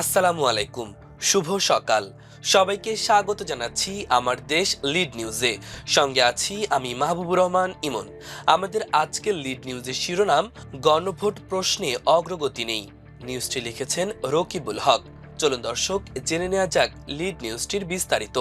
আসসালামু আলাইকুম, শুভ সকাল। সবাইকে স্বাগত জানাচ্ছি আমার দেশ লিড নিউজে। সঙ্গে আছি আমি মাহবুবুর রহমান ইমন। আমাদের আজকের লিড নিউজের শিরোনাম, গণভোট প্রশ্নে অগ্রগতি নেই। নিউজটি লিখেছেন রকিবুল হক। চলুন দর্শক, জেনে নেওয়া যাক লিড নিউজটির বিস্তারিত।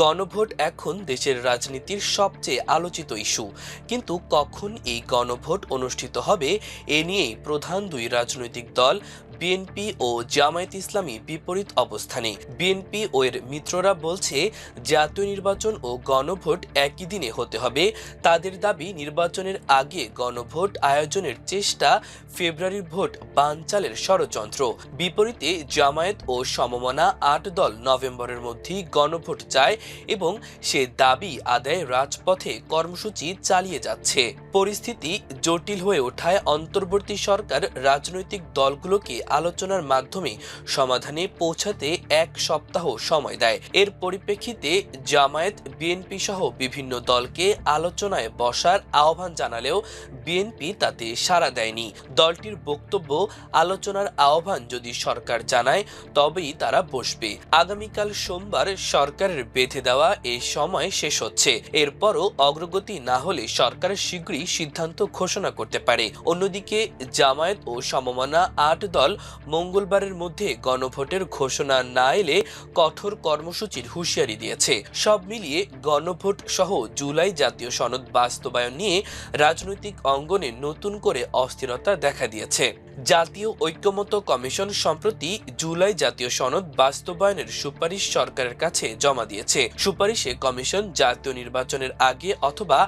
গণভোট এখন দেশের রাজনীতির সবচেয়ে আলোচিত ইস্যু। কিন্তু কখন এই গণভোট অনুষ্ঠিত হবে, এ নিয়েই প্রধান দুই রাজনৈতিক দল বিএনপি ও জামায়াত ইসলামী বিপরীত অবস্থানে। বিএনপি ও এর মিত্ররা বলছে, জাতীয় নির্বাচন ও গণভোট একই দিনে হতে হবে। তাদের দাবি, নির্বাচনের আগে গণভোট আয়োজনের চেষ্টা ফেব্রুয়ারির ভোট বানচালের ষড়যন্ত্র। বিপরীতে জামায়াত ও সমমনা আট দল নভেম্বরের মধ্যেই গণভোট চায় এবং সে দাবি আদায়ে রাজপথে কর্মসূচি চালিয়ে যাচ্ছে। পরিস্থিতি জটিল হয়ে ওঠায় অন্তর্বর্তী সরকার রাজনৈতিক দলগুলোকে আলোচনার মাধ্যমে সমাধানে পৌঁছাতে এক সপ্তাহ সময় দেয়। এর পরিপ্রেক্ষিতে জামায়াত, বিএনপি সহ বিভিন্ন দলকে আলোচনায় বসার আহ্বান জানালেও বিএনপি তাতে সাড়া দেয়নি। দলটির বক্তব্য, আলোচনার আহ্বান যদি সরকার জানায়, তবেই তারা বসবে। আগামীকাল সোমবার সরকারের বেঁধে দেওয়া এই সময় শেষ হচ্ছে। এরপরও অগ্রগতি না হলে সরকার শীঘ্রই সিদ্ধান্ত ঘোষণা করতে পারে। অন্যদিকে জামায়াত ও সমমনা আট দল মঙ্গলবারের মধ্যে গণভোটের ঘোষণা না এলে কঠোর কর্মসূচির হুঁশিয়ারি দিয়েছে। সব মিলিয়ে গণভোট সহ জুলাই জাতীয় সনদ বাস্তবায়ন নিয়ে রাজনৈতিক অঙ্গনে নতুন করে অস্থিরতা দেখা দিয়েছে। জাতীয় ঐক্যমত কমিশন সম্প্রতি জুলাই জাতীয় সনদ বাস্তবায়নের সুপারিশ সরকারের কাছে জমা দিয়েছে। সুপারিশে কমিশন জাতীয় নির্বাচনের আগে অথবা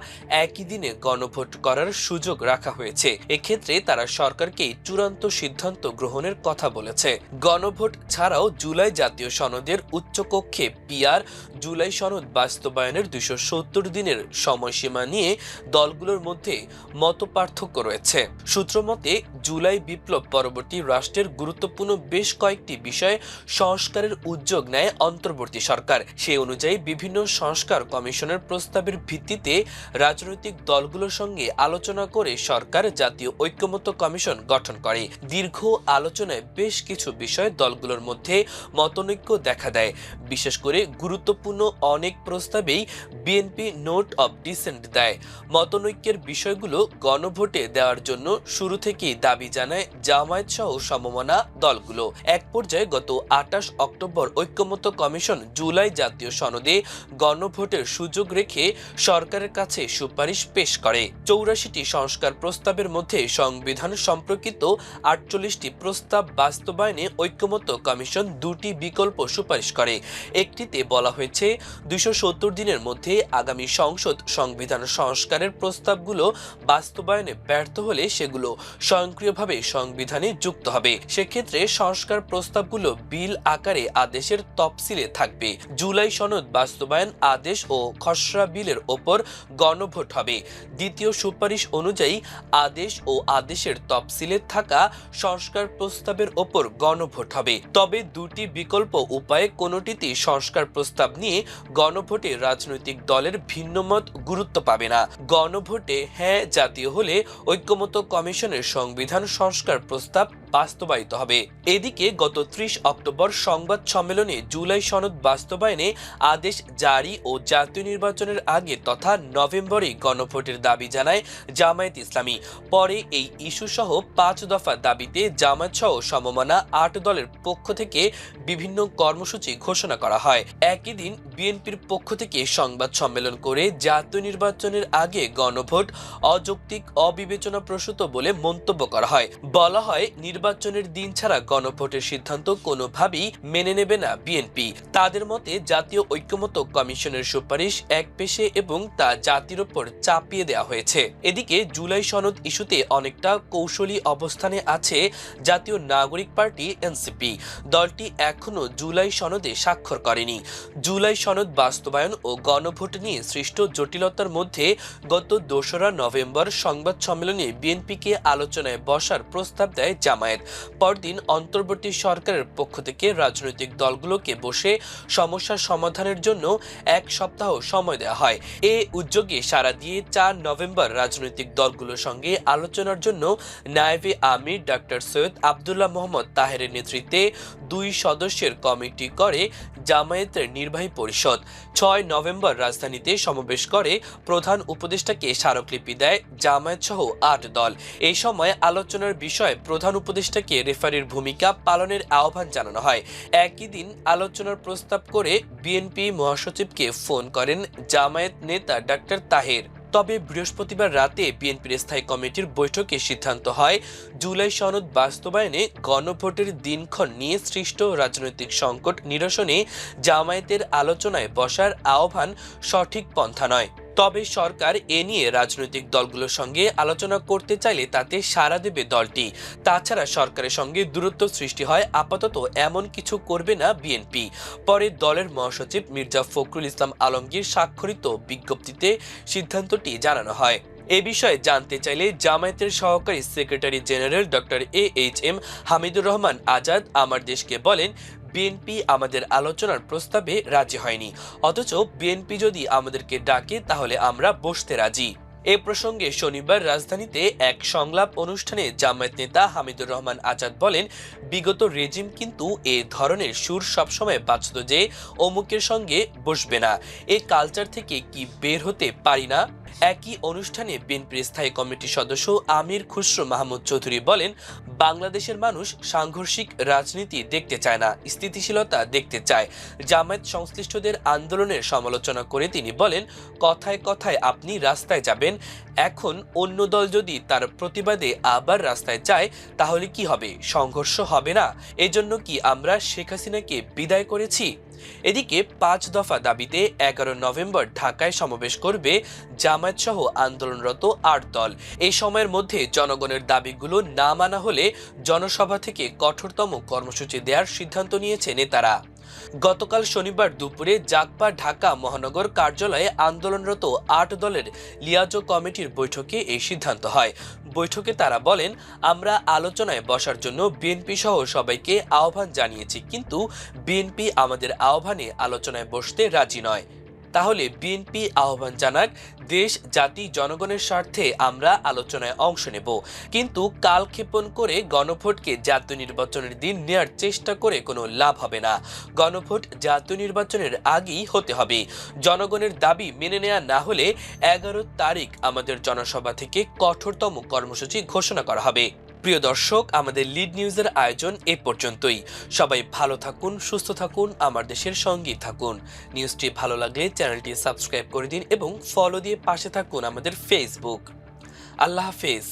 একই দিনে গণভোট করার সুযোগ রাখা হয়েছে। এক্ষেত্রে তারা সরকারকেই চূড়ান্ত সিদ্ধান্ত গ্রহণের কথা বলেছে। গণভোট ছাড়াও জুলাই জাতীয় সনদের উচ্চকক্ষে পিআর, জুলাই সনদ বাস্তবায়নের দুশো দিনের সময়সীমা নিয়ে দলগুলোর মধ্যে মত পার্থক্য রয়েছে সূত্রমতে জুলাই বিপ্লব পরবর্তী রাষ্ট্রের গুরুত্বপূর্ণ বেশ কয়েকটি বিষয়ে সংস্কারের উদ্যোগ নেয় অন্তর্বর্তী সরকার। সে অনুযায়ী বিভিন্ন সংস্কার কমিশনের প্রস্তাবের ভিত্তিতে রাজনৈতিক দলগুলোর সঙ্গে আলোচনা করে সরকার জাতীয় ঐক্যমত্য কমিশন গঠন করে। দীর্ঘ আলোচনায় বেশ কিছু বিষয় দলগুলোর মধ্যে মতনৈক্য দেখা দেয়। বিশেষ করে গুরুত্বপূর্ণ অনেক প্রস্তাবেই বিএনপি নোট অব ডিসেন্ট দেয়। মতনৈক্যের বিষয়গুলো গণভোটে দেওয়ার জন্য শুরু থেকেই দাবি জানায় জামায়াত সহ সমমনা দলগুলো। এক পর্যায়ে গত আটাশ অক্টোবর ঐক্যমত্য কমিশন জুলাই জাতীয় সনদে গণভোটের সুযোগ রেখে সরকারের কাছে সুপারিশ পেশ করে। চৌরাশিটি সংস্কার প্রস্তাবের মধ্যে সংবিধান সম্পর্কিত আটচল্লিশটি প্রস্তাব বাস্তবায়নে ঐক্যমত্য কমিশন দুটি বিকল্প সুপারিশ করে। একটিতে বলা হয়েছে, দুইশো সত্তর দিনের মধ্যে আগামী সংসদ সংবিধান সংস্কারের প্রস্তাবগুলো বাস্তবায়নে ব্যর্থ হলে সেগুলো স্বয়ংক্রিয়ভাবে সংবিধানে যুক্ত হবে। সেক্ষেত্রে সংস্কার প্রস্তাবগুলো বিল আকারে আদেশের তফসিলে থাকবে। জুলাই সনদ বাস্তবায়ন আদেশ ও খসড়া বিলের ওপর গণভোট হবে। দ্বিতীয় সুপারিশ অনুযায়ী আদেশ ও আদেশের তফসিলে থাকা সংস্কার প্রস্তাবের ওপর গণভোট হবে। তবে দুটি বিকল্প উপায়ে কোনোটিতে সংস্কার প্রস্তাব নিয়ে গণভোটে রাজনৈতিক দলের ভিন্নমত গুরুত্ব পাবে না। গণভোটে হ্যাঁ জাতীয় হলে ঐক্যমত কমিশনের সংবিধান সংস্কার প্রস্তাব বাস্তবায়িত হবে। এদিকে গত ত্রিশ অক্টোবর সংবাদ সম্মেলনে জুলাই সনদ বাস্তবায়নে আদেশ জারি ও জাতীয় নির্বাচনের আগে তথা নভেম্বরে গণভোটের দাবি জানায় জামায়াত ইসলামী। পরে এই ইস্যু সহ পাঁচ দফা দাবিতে জামায়াত সহ সমমনা আট দলের পক্ষ থেকে বিভিন্ন কর্মসূচি ঘোষণা করা হয়। একই দিন বিএনপির পক্ষ থেকে সংবাদ সম্মেলন করে জাতীয় নির্বাচনের আগে গণভোট, অযৌক্তিক অবিবেচনা প্রসূত বলে মন্তব্য করা হয়। বলা হয় নির্বাচনের দিন ছাড়া গণভোটের সিদ্ধান্ত কোনোভাবেই মেনে নেবে না বিএনপি। তাদের মতে জাতীয় ঐক্যমত্য কমিশনের সুপারিশ এক পেশে এবং তা জাতির ওপর চাপিয়ে দেওয়া হয়েছে। এদিকে জুলাই সনদ ইস্যুতে অনেকটা কৌশলী অবস্থানে আছে জাতীয় নাগরিক পার্টি এনসিপি। দলটি এখনও জুলাই সনদে স্বাক্ষর করেনি। জুলাই সনদ বাস্তবায়ন ও গণভোট নিয়ে সৃষ্ট জটিলতার মধ্যে গত দোসরা নভেম্বর সংবাদ সম্মেলনে বিএনপিকে আলোচনায় বসার প্রস্তাব দেয় জামায়াত। জামায়াত পরদিন অন্তর্বর্তী সরকারের পক্ষ থেকে রাজনৈতিক দলগুলোকে বসে সমস্যার সমাধানের জন্য এক সপ্তাহ সময় দেওয়া হয়। এ উদ্যোগে সারা দিয়ে চার নভেম্বর রাজনৈতিক দলগুলোর সঙ্গে আলোচনার জন্য নায়েবে আমির, ডাক্তার সৈয়দ আবদুল্লাহ মোহাম্মদ তাহেরের নেতৃত্বে দুই সদস্যের কমিটি করে জামায়াতের নির্বাহী পরিষদ। ছয় নভেম্বর রাজধানীতে সমাবেশ করে প্রধান উপদেষ্টাকে স্মারকলিপি দেয় জামায়াত সহ আট দল। এই সময় আলোচনার বিষয়ে প্রধান উপদেষ্টাকে রেফারির ভূমিকা পালনের আহ্বান জানানো হয়। একই দিন আলোচনার প্রস্তাব করে বিএনপি মহাসচিবকে ফোন করেন জামায়াত নেতা ডাক্তার তাহের। তবে বৃহস্পতিবার রাতে বিএনপির স্থায়ী কমিটির বৈঠকে সিদ্ধান্ত হয়, জুলাই সনদ বাস্তবায়নে গণভোটের দিনক্ষণ নিয়ে সৃষ্ট রাজনৈতিক সংকট নিরসনে জামায়াতের আলোচনায় বসার আহ্বান সঠিক পন্থা নয়। তবে সরকার এ নিয়ে রাজনৈতিক দলগুলোর সঙ্গে আলোচনা করতে চাইলে তাতে সাড়া দেবে দলটি। তাছাড়া সরকারের সঙ্গে দূরত্ব সৃষ্টি হয়, আপাতত এমন কিছু করবে না বিএনপি। পরে দলের মহাসচিব মির্জা ফখরুল ইসলাম আলমগীর স্বাক্ষরিত বিজ্ঞপ্তিতে সিদ্ধান্তটি জানানো হয়। এ বিষয়ে জানতে চাইলে জামায়াতের সহকারী secretary general doctor A H M Hamidur Rahman Azad আমার দেশকে বলেন, বিএনপি আমাদের আলোচনার প্রস্তাবে রাজি হয়নি। অথচ বিএনপি যদি আমাদেরকে ডাকে, তাহলে আমরা বসতে রাজি। এ প্রসঙ্গে শনিবার রাজধানীতে এক সংলাপ অনুষ্ঠানে জামায়াত নেতা হামিদুর রহমান আজাদ বলেন, বিগত রেজিম কিন্তু এ ধরনের সুর সবসময় বাঁচত যে অমুকের সঙ্গে বসবে না। এ কালচার থেকে কি বের হতে পারি না? একই অনুষ্ঠানে বিএনপির স্থায়ী কমিটির সদস্য আমির খুসরো মাহমুদ চৌধুরী বলেন, বাংলাদেশের মানুষ সাংঘর্ষিক রাজনীতি দেখতে চায় না, স্থিতিশীলতা দেখতে চায়। জামায়াত সংশ্লিষ্টদের আন্দোলনের সমালোচনা করে তিনি বলেন, কথায় কথায় আপনি রাস্তায় যাবেন এখন অন্য দল যদি তার প্রতিবাদে আবার রাস্তায় যায়, তাহলে কি হবে? সংঘর্ষ হবে না? এজন্য কি আমরা শেখ হাসিনাকে বিদায় করেছি? এদিকে পাঁচ দফা দাবিতে এগারো নভেম্বর ঢাকায় সমাবেশ করবে জামায়াত সহ আন্দোলনরত আট দল। এই সময়ের মধ্যে জনগণের দাবিগুলো না মানা হলে জনসভা থেকে কঠোরতম কর্মসূচি দেওয়ার সিদ্ধান্ত নিয়েছে নেতারা। গতকাল শনিবার দুপুরে জাগপা ঢাকা মহানগর কার্যালয়ে আন্দোলনরত আট দলের লিয়াজো কমিটির বৈঠকে এই সিদ্ধান্ত হয়। বৈঠকে তারা বলেন, আমরা আলোচনায় বসার জন্য বিএনপি সহ সবাইকে আহ্বান জানিয়েছি, কিন্তু বিএনপি আমাদের আহ্বানে আলোচনায় বসতে রাজি নয়। তাহলে বিএনপি আহ্বান জানাক, দেশ, জাতি, জনগণের স্বার্থে আমরা আলোচনায় অংশ নেব। কিন্তু কালক্ষেপণ করে গণভোটকে জাতীয় নির্বাচনের দিন নেয়ার চেষ্টা করে কোনো লাভ হবে না। গণভোট জাতীয় নির্বাচনের আগেই হতে হবে। জনগণের দাবি মেনে নেওয়া না হলে এগারো তারিখ আমাদের জনসভা থেকে কঠোরতম কর্মসূচি ঘোষণা করা হবে। প্রিয় দর্শক, আমাদের লিড নিউজের আয়োজন এ পর্যন্তই। সবাই ভালো থাকুন, সুস্থ থাকুন, আমার দেশের সঙ্গেই থাকুন। নিউজটি ভালো লাগলে চ্যানেলটি সাবস্ক্রাইব করে দিন এবং ফলো দিয়ে পাশে থাকুন আমাদের ফেসবুক আল্লাহ হাফেজ।